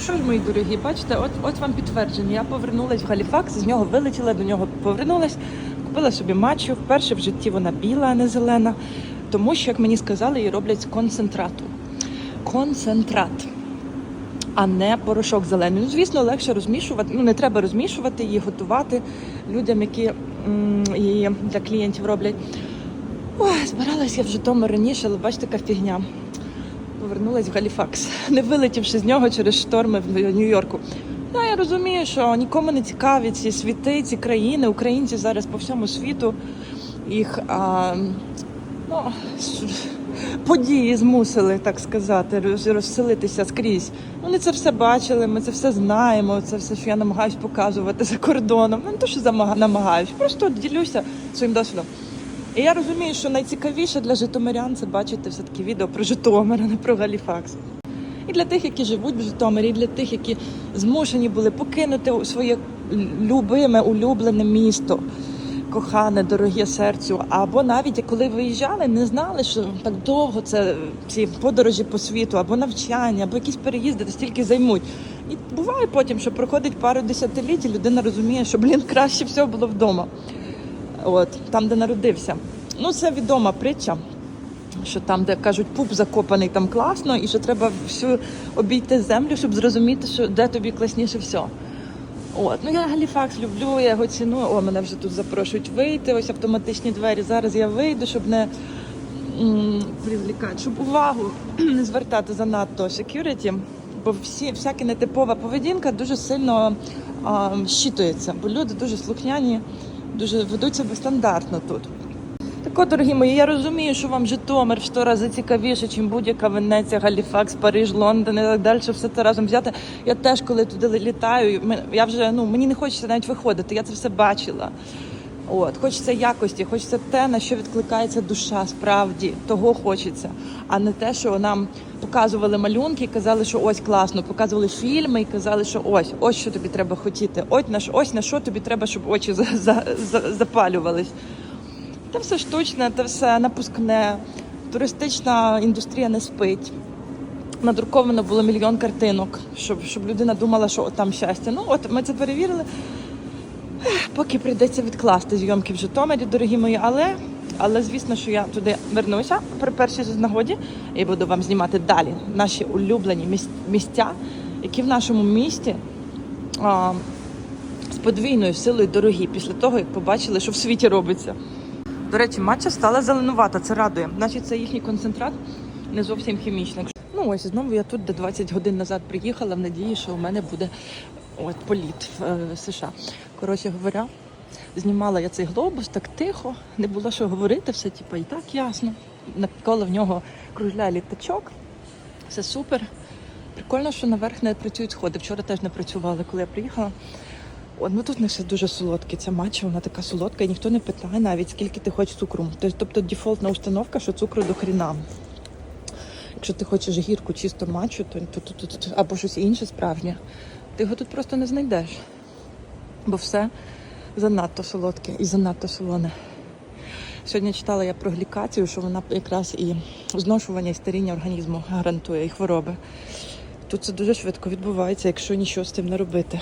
що ж, мої дорогі, бачите, от, от вам підтвердження. Я повернулась в Галіфакс, з нього вилетіла, до нього повернулась, купила собі матчу. Вперше в житті вона біла, а не зелена. Тому що, як мені сказали, її роблять з концентрату. Концентрат, а не порошок зелений. Ну, звісно, легше розмішувати. Ну, не треба розмішувати її, готувати людям, які її для клієнтів роблять. Ой, збиралась я в Житомир раніше, але бачите, така фігня. Повернулась в Галіфакс, не вилетівши з нього через шторми в Нью-Йорку. Ну, я розумію, що нікому не цікаві ці світи, ці країни, українці зараз по всьому світу їх а, ну, події змусили, так сказати, розселитися скрізь. Вони це все бачили, ми це все знаємо. Це все, що я намагаюсь показувати за кордоном. Ну, Не то, що намагаюсь, просто ділюся своїм досвідом. І я розумію, що найцікавіше для житомирян це бачити все-таки відео про Житомир, а не про Галіфакс. І для тих, які живуть в Житомирі, і для тих, які змушені були покинути своє любиме, улюблене місто, кохане, дороге серцю. Або навіть коли виїжджали, не знали, що так довго це ці подорожі по світу, або навчання, або якісь переїзди стільки займуть. І буває потім, що проходить пару десятиліть, і людина розуміє, що блін краще всього було вдома. От там, де народився. Ну, це відома притча, що там, де кажуть, пуп закопаний, там класно, і що треба всю обійти землю, щоб зрозуміти, що де тобі класніше все. От, ну я Галіфакс люблю, я його ціную. О, мене вже тут запрошують вийти. Ось автоматичні двері. Зараз я вийду, щоб не привлікати, щоб увагу не звертати занадто security, бо всі всяка нетипова поведінка дуже сильно а, щитується, бо люди дуже слухняні, дуже ведуть себе стандартно тут. Так от, дорогі мої, я розумію, що вам Житомир в сто рази цікавіше, ніж будь-яка Венеція, Галіфакс, Париж, Лондон і так далі, все це разом взяти. Я теж, коли туди літаю, я вже ну мені не хочеться навіть виходити. Я це все бачила. От, хочеться якості, хочеться те, на що відкликається душа, справді того хочеться, а не те, що нам показували малюнки і казали, що ось класно, показували фільми і казали, що ось, ось що тобі треба хотіти, ось на ось на що тобі треба, щоб очі за, за, за, запалювались. Та все штучне, та все напускне. Туристична індустрія не спить. Надруковано було мільйон картинок, щоб, щоб людина думала, що там щастя. Ну от ми це перевірили. Поки прийдеться відкласти зйомки в Житомирі, дорогі мої, але, але звісно, що я туди вернуся при першій нагоді і буду вам знімати далі наші улюблені місця, які в нашому місті а, з подвійною силою дорогі після того, як побачили, що в світі робиться. До речі, матча стала зеленувата, це радує. Значить, це їхній концентрат не зовсім хімічний. Ну ось знову я тут, де 20 годин назад приїхала, в надії, що у мене буде от політ в е, США. Коротше говоря, знімала я цей глобус так тихо, не було що говорити, все типу, і так ясно. Навколо в нього кружляє літачок, все супер. Прикольно, що наверх не працюють сходи. Вчора теж не працювали, коли я приїхала. О, ну тут не все дуже солодке. Ця матча, вона така солодка, і ніхто не питає навіть, скільки ти хочеш цукру. Тобто, тобто дефолтна установка, що цукру до хріна. Якщо ти хочеш гірку чисто матчу, то, то, то, то, то або щось інше справжнє, ти його тут просто не знайдеш. Бо все занадто солодке і занадто солоне. Сьогодні читала я про глікацію, що вона якраз і зношування і старіння організму гарантує і хвороби. Тут це дуже швидко відбувається, якщо нічого з цим не робити.